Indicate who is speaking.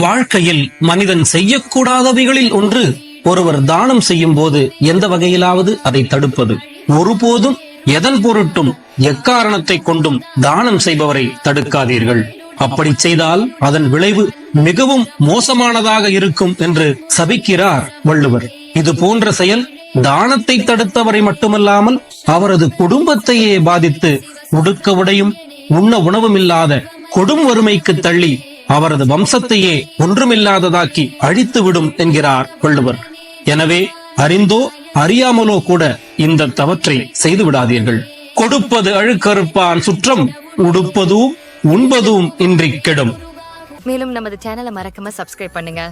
Speaker 1: வாழ்க்கையில் மனிதன் செய்யக்கூடாதவைகளில் ஒன்று ஒருவர் தானம் செய்யும் போது எந்த வகையிலாவது அதை தடுப்பது. ஒருபோதும் எதன் பொருட்டும் எக்காரணத்தை கொண்டும் தானம் செய்பவரை தடுக்காதீர்கள். அப்படி செய்தால் அதன் விளைவு மிகவும் மோசமானதாக இருக்கும் என்று சபிக்கிறார் வள்ளுவர். இது போன்ற செயல் தானத்தை தடுத்தவரை மட்டுமல்லாமல் அவரது குடும்பத்தையே பாதித்து உடுக்க உடையும் உண்ண உணவும் இல்லாத கொடும் வறுமைக்கு தள்ளி அவரது வம்சத்தையே ஒன்றுமில்லாததாக்கி அழித்துவிடும் என்கிறார் வள்ளுவர். எனவே அறிந்தோ அறியாமலோ கூட இந்த தவற்றை செய்து விடாதீர்கள் கொடுப்பது அழுக்கறுப்பான் சுற்றம் உடுப்பதும் உண்பதும் இன்றி கெடும்.
Speaker 2: மேலும் நமது சேனலை மறக்காம சப்ஸ்கிரைப் பண்ணுங்க.